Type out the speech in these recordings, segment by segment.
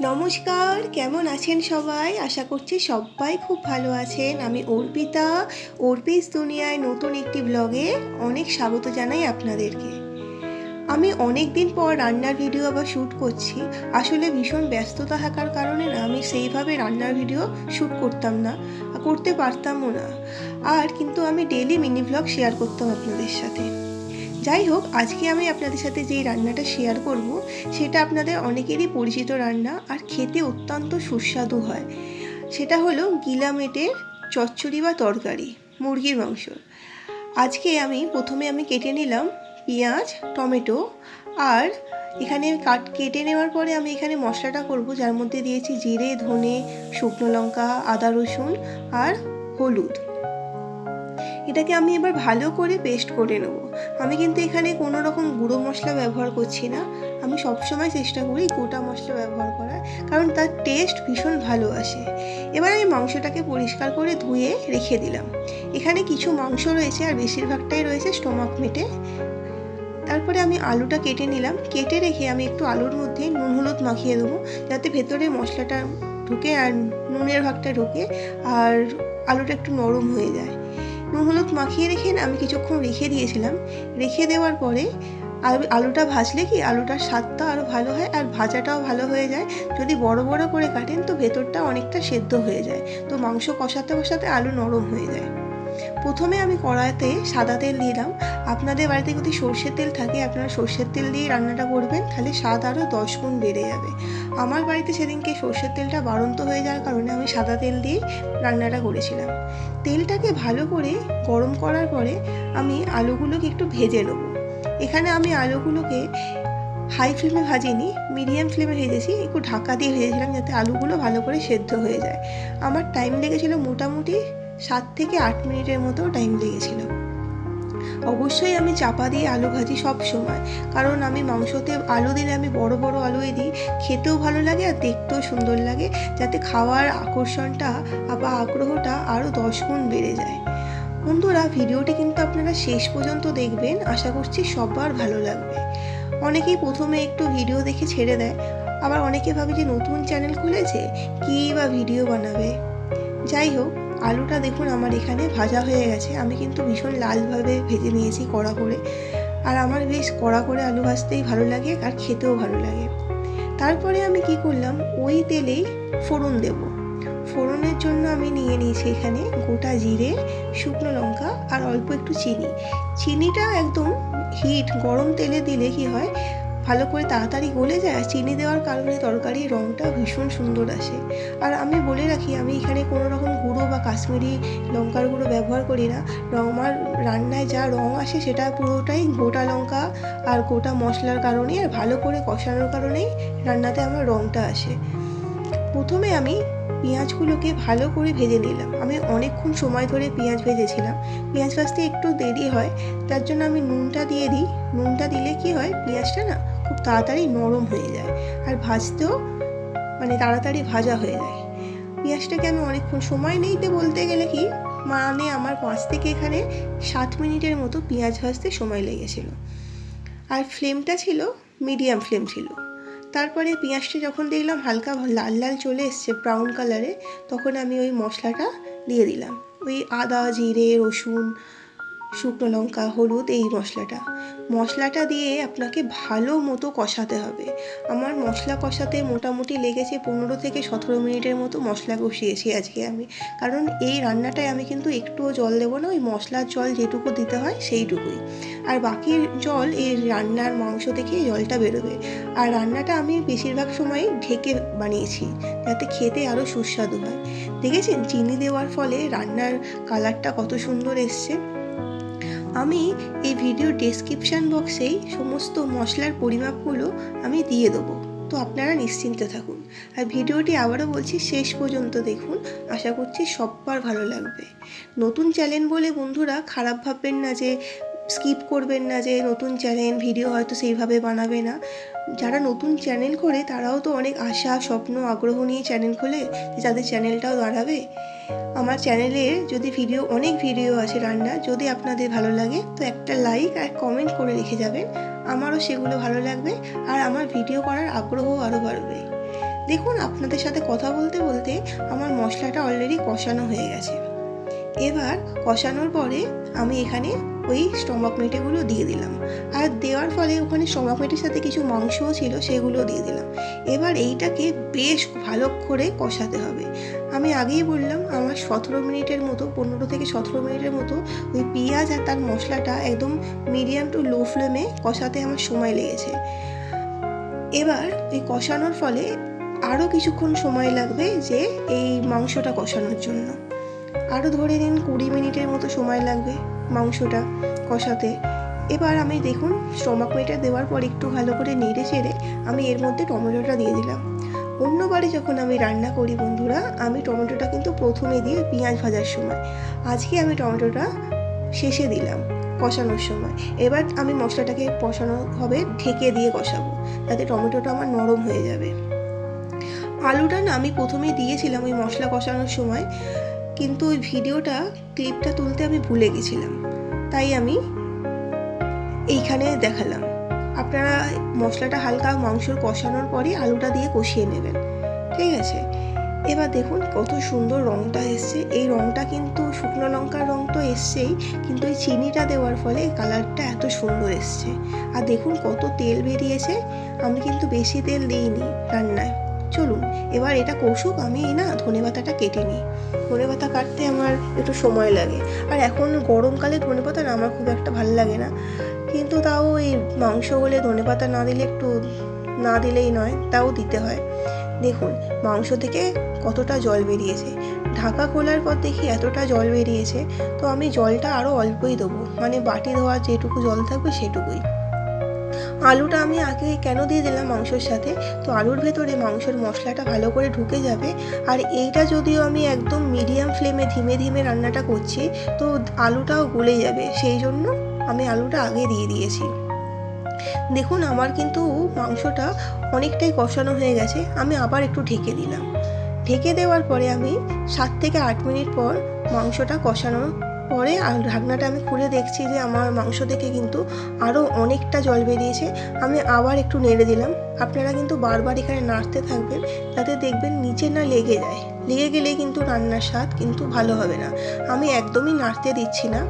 নমস্কার, কেমন আছেন সবাই? আশা করছি সবাই খুব ভালো আছেন। আমি অর্পিতা, অর্পিস দুনিয়ায় নতুন একটি ব্লগে অনেক স্বাগত জানাই আপনাদেরকে। আমি অনেক দিন পর রান্নার ভিডিও আবার শ্যুট করছি। আসলে ভীষণ ব্যস্ততা থাকার কারণে না, আমি সেইভাবে রান্নার ভিডিও শ্যুট করতাম না, করতে পারতামও না। আর কিন্তু আমি ডেলি মিনি ব্লগ শেয়ার করতাম আপনাদের সাথে। যাই হোক, আজকে আমি আপনাদের সাথে যেই রান্নাটা শেয়ার করব, সেটা আপনাদের অনেকেরই পরিচিত রান্না আর খেতে অত্যন্ত সুস্বাদু হয়। সেটা হলো গিলামেটের চচ্চড়ি বা তরকারি, মুরগির মাংস। আজকে আমি প্রথমে আমি কেটে নিলাম পেঁয়াজ, টমেটো আর এখানে কাট, কেটে নেওয়ার পরে আমি এখানে মশলাটা করব, যার মধ্যে দিয়েছি জিরে, ধনে, শুকনো লঙ্কা, আদা রসুন আর হলুদ। এটাকে আমি এবার ভালো করে পেস্ট করে নেব। আমি কিন্তু এখানে কোনো রকম গুঁড়ো মশলা ব্যবহার করছি না। আমি সবসময় চেষ্টা করি গোটা মশলা ব্যবহার করার, কারণ তার টেস্ট ভীষণ ভালো আসে। এবার আমি মাংসটাকে পরিষ্কার করে ধুয়ে রেখে দিলাম। এখানে কিছু মাংস রয়েছে আর বেশিরভাগটাই রয়েছে স্টোমাক মেটে তারপরে আমি আলুটা কেটে নিলাম। কেটে রেখে আমি একটু আলুর মধ্যে নুন হলুদ মাখিয়ে দেবো, যাতে ভেতরে মশলাটা ঢুকে আর নুনের ভাগটা ঢুকে আর আলুটা একটু নরম হয়ে যায়। হলুদ মাখিয়ে রেখে আমি কিছুক্ষণ রেখে দিয়েছিলাম। রেখে দেওয়ার পরে আলু, আলুটা ভাজলে কি আলুটার স্বাদটা আরও ভালো হয় আর ভাজাটাও ভালো হয়ে যায়। যদি বড় বড় করে কাটেন তো ভেতরটা অনেকটা সেদ্ধ হয়ে যায়। তো মাংস কষাতে কষাতে আলু নরম হয়ে যায়। প্রথমে আমি কড়াইতে সাদা তেল দিলাম। আপনাদের বাড়িতে যদি সর্ষের তেল থাকে, আপনারা সর্ষের তেল দিয়ে রান্নাটা করবেন, তাহলে স্বাদ আরও দশ গুণ বেড়ে যাবে। আমার বাড়িতে সেদিনকে সর্ষের তেলটা বাড়ন্ত হয়ে যাওয়ার কারণে আমি সাদা তেল দিয়ে রান্নাটা করেছিলাম। তেলটাকে ভালো করে গরম করার পরে আমি আলুগুলোকে একটু ভেজে নেব। এখানে আমি আলুগুলোকে হাই ফ্লেমে ভাজিনি, মিডিয়াম ফ্লেমে ভেজেছি, একটু ঢাকা দিয়ে ভেজেছিলাম যাতে আলুগুলো ভালো করে সেদ্ধ হয়ে যায়। আমার টাইম লেগেছিল মোটামুটি সাত থেকে আট মিনিটের মতো টাইম লেগেছিল। অবশ্যই আমি চাপা দিয়ে আলু ভাজি সব সময়, কারণ আমি মাংসতে আলু দিলে আমি বড় বড় আলুই দিই। খেতেও ভালো লাগে আর দেখতেও সুন্দর লাগে, যাতে খাওয়ার আকর্ষণটা বা আগ্রহটা আরও দশ গুণ বেড়ে যায়। বন্ধুরা, ভিডিওটি কিন্তু আপনারা শেষ পর্যন্ত দেখবেন। আশা করছি সবার ভালো লাগবে। অনেকেই প্রথমে একটু ভিডিও দেখে ছেড়ে দেয়, আবার অনেকে ভাবে যে নতুন চ্যানেল খুলেছে, কী বা ভিডিও বানাবে? যাই হোক আলুটা দেখুন আমার এখানে ভাজা হয়ে গেছে। আমি কিন্তু ভীষণ লালভাবে ভেজে নিয়েছি কড়া করে। আর আমার বেশ কড়া করে আলু ভাজতেই ভালো লাগে আর খেতেও ভালো লাগে। তারপরে আমি কি করলাম? ওই তেলেই ফোড়ন দেব। ফোড়নের জন্য আমি নিয়ে নিয়েছি এখানে গোটা জিরে, শুকনো লঙ্কা আর অল্প একটু চিনি। চিনিটা একদম হিট গরম তেলে দিলে কি হয়? ভালো করে তাড়াতাড়ি গলে যায় আর চিনি দেওয়ার কারণে তরকারির রঙটা ভীষণ সুন্দর আসে। আর আমি বলে রাখি, আমি এখানে কোনো রকম গুঁড়ো বা কাশ্মীরি লঙ্কার গুঁড়ো ব্যবহার করি না। আমার রান্নায় যা রং আসে সেটা পুরোটাই গোটা লঙ্কা আর গোটা মশলার কারণে আর ভালো করে কষানোর কারণেই রান্নাতে আমার রঙটা আসে। প্রথমে আমি পেঁয়াজগুলোকে ভালো করে ভেজে নিলাম। আমি অনেকক্ষণ সময় ধরে পেঁয়াজ ভেজেছিলাম। পেঁয়াজ ভাজতে একটু দেরি হয়, তার জন্য আমি নুনটা দিয়ে দিই। নুনটা দিলে কি হয়, পেঁয়াজটা না খুব তাড়াতাড়ি নরম হয়ে যায়। আর ভাজতেও মানে তাড়াতাড়ি ভাজা হয়ে যায়। পেঁয়াজটাকে আমি অনেকক্ষণ সময় নেইতে বলতে গেলে কি? মানে আমার পাঁচ থেকে এখানে সাত মিনিটের মতো পেঁয়াজ ভাজতে সময় লেগেছিল। আর ফ্লেমটা ছিল, মিডিয়াম ফ্লেম ছিল। তারপরে পেঁয়াজটা যখন দেখলাম হালকা লাল লাল চলে এসছে ব্রাউন কালারে, তখন আমি ওই মশলাটা দিয়ে দিলাম। ওই আদা, জিরে, রসুন শুকনো লঙ্কা, হলুদ, এই মশলাটা। মশলাটা দিয়ে আপনাকে ভালো মতো কষাতে হবে। আমার মশলা কষাতে মোটামুটি লেগেছে পনেরো থেকে সতেরো মিনিটের মতো মশলা কষিয়েছি আজকে আমি। কারণ এই রান্নাটায় আমি কিন্তু একটুও জল দেবো না, ওই মশলার জল যেটুকু দিতে হয় সেইটুকুই। আর বাকি জল, এই রান্নার মাংস থেকে জলটা বেরোবে। আর রান্নাটা আমি বেশিরভাগ সময় ঢেকে বানিয়েছি, যাতে খেতে আরও সুস্বাদু হয়। দেখেছেন, চিনি দেওয়ার ফলে রান্নার কালারটা কত সুন্দর এসছে। আমি এই ভিডিও ডেসক্রিপশান বক্সেই সমস্ত মশলার পরিমাপগুলো আমি দিয়ে দেবো। তো আপনারা নিশ্চিন্তে থাকুন। আর ভিডিওটি আবারও বলছি, শেষ পর্যন্ত দেখুন। আশা করছি সব্বার ভালো লাগবে। নতুন চ্যানেল বলে বন্ধুরা খারাপ ভাববেন না যে স্কিপ করবেন না যে, নতুন চ্যানেল ভিডিও হয়তো সেইভাবে বানাবে না। যারা নতুন চ্যানেল করে, তারাও তো অনেক আশা, স্বপ্ন, আগ্রহ নিয়ে চ্যানেল খোলে যে যাদের চ্যানেলটাও দাঁড়াবে আমার চ্যানেলে যদি ভিডিও অনেক ভিডিও আছে রান্না যদি আপনাদের ভালো লাগে, তো একটা লাইক আর কমেন্ট করে রেখে যাবেন। আমারও সেগুলো ভালো লাগবে আর আমার ভিডিও করার আগ্রহ আরও বাড়বে। দেখুন, আপনাদের সাথে কথা বলতে বলতে আমার মশলাটা অলরেডি কষানো হয়ে গেছে। এবার কষানোর পরে আমি এখানে ওই স্টমাক মেটেগুলো দিয়ে দিলাম। আর দেওয়ার ফলে ওখানে স্টমাক মেটের সাথে কিছু মাংসও ছিল, সেগুলো দিয়ে দিলাম। এবার এইটাকে বেশ ভালো করে কষাতে হবে। আমি আগেই বললাম, আমার সতেরো মিনিটের মতো, পনেরো থেকে সতেরো মিনিটের মতো ওই পেঁয়াজ আর তার মশলাটা একদম মিডিয়াম টু লো ফ্লেমে কষাতে আমার সময় লেগেছে। এবার এই কষানোর ফলে আরও কিছুক্ষণ সময় লাগবে যে এই মাংসটা কষানোর জন্য। আরও ধরে নিন কুড়ি মিনিটের মতো সময় লাগবে মাংসটা কষাতে। এবার আমি দেখুন স্টমাক মেটা দেওয়ার পর একটু ভালো করে নেড়ে চেড়ে আমি এর মধ্যে টমেটোটা দিয়ে দিলাম। অন্যবারে যখন আমি রান্না করি বন্ধুরা, আমি টমেটোটা কিন্তু প্রথমে দিয়ে পেঁয়াজ ভাজার সময়। আজকে আমি টমেটোটা শেষে দিলাম কষানোর সময়। এবার আমি মশলাটাকে কষানো হবে, ঢেকে দিয়ে কষাবো। যাতে টমেটোটা আমার নরম হয়ে যাবে। আলুটা না আমি প্রথমেই দিয়েছিলাম ওই মশলা কষানোর সময়, কিন্তু ওই ভিডিওটা, ক্লিপটা তুলতে আমি ভুলে গেছিলাম। তাই আমি এইখানে দেখালাম। আপনারা মশলাটা হালকা মাংসর কষানোর পরে আলুটা দিয়ে কষিয়ে নেবেন। ঠিক আছে? এবার দেখুন কত সুন্দর রঙটা এসছে। এই রঙটা কিন্তু শুকনো লঙ্কার রঙ তো এসছেই, কিন্তু এই চিনিটা দেওয়ার ফলে কালারটা এত সুন্দর এসছে। আর দেখুন কত তেল বেরিয়েছে। আমি কিন্তু বেশি তেল দিইনি রান্নায়। চলুন, এবার এটা কষুক, আমি না ধনে পাতাটা কেটে নিই। ধনে পাতা কাটতে আমার একটু সময় লাগে। আর এখন গরমকালে ধনে পাতা আমার খুব একটা ভালো লাগে না। কিন্তু তাও এই মাংস হলে ধনে পাতা না দিলে একটু না দিলেই নয়, তাও দিতে হয়। দেখুন, মাংস থেকে কতটা জল বেরিয়েছে। ঢাকা খোলার পর দেখি এতটা জল বেরিয়েছে, তো আমি জলটা আরও অল্পই দেবো। মানে বাটি ধোয়ার যেটুকু জল থাকবে সেটুকুই। আলুটা আমি আগে কেন দিয়ে দিলাম মাংসর সাথে? তো আলুর ভেতরে মাংসের মশলাটা ভালো করে ঢুকে যাবে। আর এইটা যদিও আমি একদম মিডিয়াম ফ্লেমে ধীমে ধীমে রান্নাটা করছি, তো আলুটাও গলে যাবে। সেই জন্য আমি আলুটা আগে দিয়ে দিয়েছি। দেখুন, আমার কিন্তু মাংসটা অনেকটাই কষানো হয়ে গেছে, আমি আবার একটু ঢেকে দিলাম। ঢেকে দেওয়ার পরে আমি সাত থেকে আট মিনিট পর মাংসটা কষানো, পরে আর ঢাকনাটা আমি খুলে দেখছি যে আমার মাংস থেকে কিন্তু আরও অনেকটা জল বেরিয়েছে, আমি আবার একটু নেড়ে দিলাম। আপনারা কিন্তু বারবার এখানে নাড়তে থাকবেন যাতে দেখবেন নিচে না লেগে যায়। লেগে গেলে কিন্তু রান্নার স্বাদ কিন্তু ভালো হবে না। আমি একদমই নাড়তে দিচ্ছি না।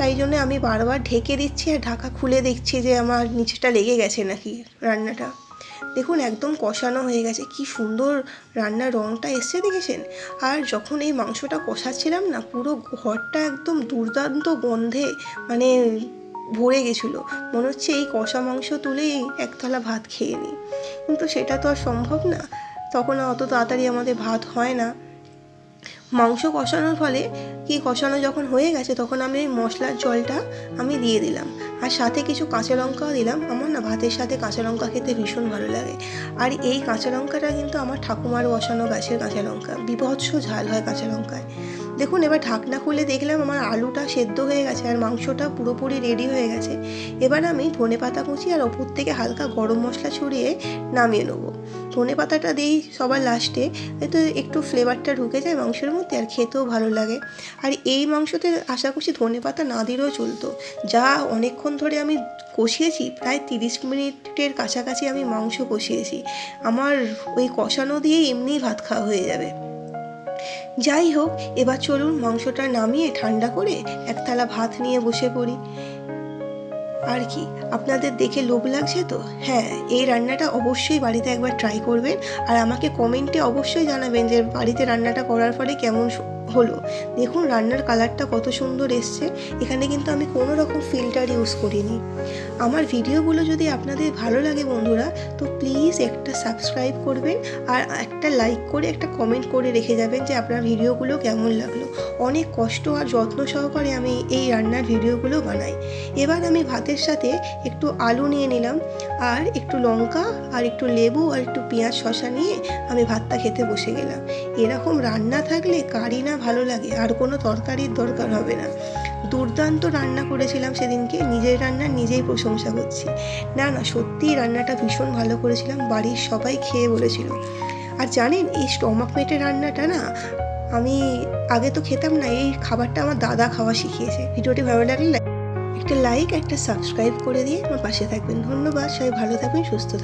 তাই জন্য আমি বারবার ঢেকে দিচ্ছি আর ঢাকা খুলে দেখছি যে আমার নিচেটা লেগে গেছে নাকি রান্নাটা। দেখুন, একদম কষানো হয়ে গেছে। কি সুন্দর রান্নার রঙটা এসছে, দেখেছেন? আর যখন এই মাংসটা কষাচ্ছিলাম না, পুরো ঘরটা একদম দুর্দান্ত গন্ধে মানে ভরে গেছিল। মনে হচ্ছে এই কষা মাংস তুলেই একতলা ভাত খেয়ে নিই। কিন্তু সেটা তো আর সম্ভব না। তখন অত তাড়াতাড়ি আমাদের ভাত হয় না। মাংস কষানোর ফলে কি কষানো যখন হয়ে গেছে, তখন আমি ওই মশলার জলটা আমি দিয়ে দিলাম। আর সাথে কিছু কাঁচা লঙ্কাও দিলাম। আমার না ভাতের সাথে কাঁচা লঙ্কা খেতে ভীষণ ভালো লাগে। আর এই কাঁচা লঙ্কাটা কিন্তু আমার ঠাকুমার বসানো গাছের কাঁচা লঙ্কা। বিভৎস ঝাল হয় কাঁচা লঙ্কায়। দেখুন, এবার ঢাকনা খুলে দেখলাম আমার আলুটা সেদ্ধ হয়ে গেছে আর মাংসটা পুরোপুরি রেডি হয়ে গেছে। এবার আমি ধনে পাতা কুচি আর ওপর থেকে হালকা গরম মশলা ছড়িয়ে নামিয়ে নেব। ধনে পাতাটা দিই সবার লাস্টে এতে একটু ফ্লেভারটা ঢুকে যায় মাংসের মধ্যে আর খেতেও ভালো লাগে। আর এই মাংসতে আশা করছি ধনে পাতা না দিলেও চলতো। যা অনেকক্ষণ ধরে আমি কষিয়েছি, প্রায় তিরিশ মিনিটের কাছাকাছি আমি মাংস কষিয়েছি। আমার ওই কষানো দিয়েই এমনিই ভাত খাওয়া হয়ে যাবে। যাই হোক, এবার চলুন মাংসটা নামিয়ে ঠান্ডা করে এক থালা ভাত নিয়ে বসে পড়ি। আর কি, আপনাদের দেখে লোভ লাগছে তো? হ্যাঁ এই রান্নাটা অবশ্যই বাড়িতে একবার ট্রাই করবেন। আর আমাকে কমেন্টে অবশ্যই জানাবেন যে বাড়িতে রান্নাটা করার ফলে কেমন হলো। দেখুন, রান্নার কালারটা কত সুন্দর এসছে। এখানে কিন্তু আমি কোনো রকম ফিল্টার ইউজ করিনি। আমার ভিডিওগুলো যদি আপনাদের ভালো লাগে বন্ধুরা, তো প্লিজ একটা সাবস্ক্রাইব করবেন আর একটা লাইক করে একটা কমেন্ট করে রেখে যাবেন যে আপনার ভিডিওগুলো কেমন লাগল। অনেক কষ্ট আর যত্ন সহকারে আমি এই রান্নার ভিডিওগুলো বানাই। এবার আমি ভাতের সাথে একটু আলু নিয়ে নিলাম, আর একটু লঙ্কা, আর একটু লেবু, আর একটু পেঁয়াজ শশা নিয়ে আমি ভাতটা খেতে বসে গেলাম। এরকম রান্না থাকলে কারি না ভালো লাগে, আর কোনো তরকারির দরকার হবে না। দুর্দান্ত রান্না করেছিলাম সেদিনকে, নিজের রান্না নিজেই প্রশংসা করছি। না না, সত্যিই রান্নাটা ভীষণ ভালো করেছিলাম, বাড়ির সবাই খেয়ে বলেছিল। আর জানেন, এই স্টমাক মেটের রান্নাটা না, আমি আগে তো খেতাম না, এই খাবারটা আমার দাদা খাওয়া শিখিয়েছে। ভিডিওটি ভালো লাগলে একটা লাইক, একটা সাবস্ক্রাইব করে দিয়ে আমার পাশে থাকবেন। ধন্যবাদ, সবাই ভালো থাকবেন, সুস্থ থাকবেন।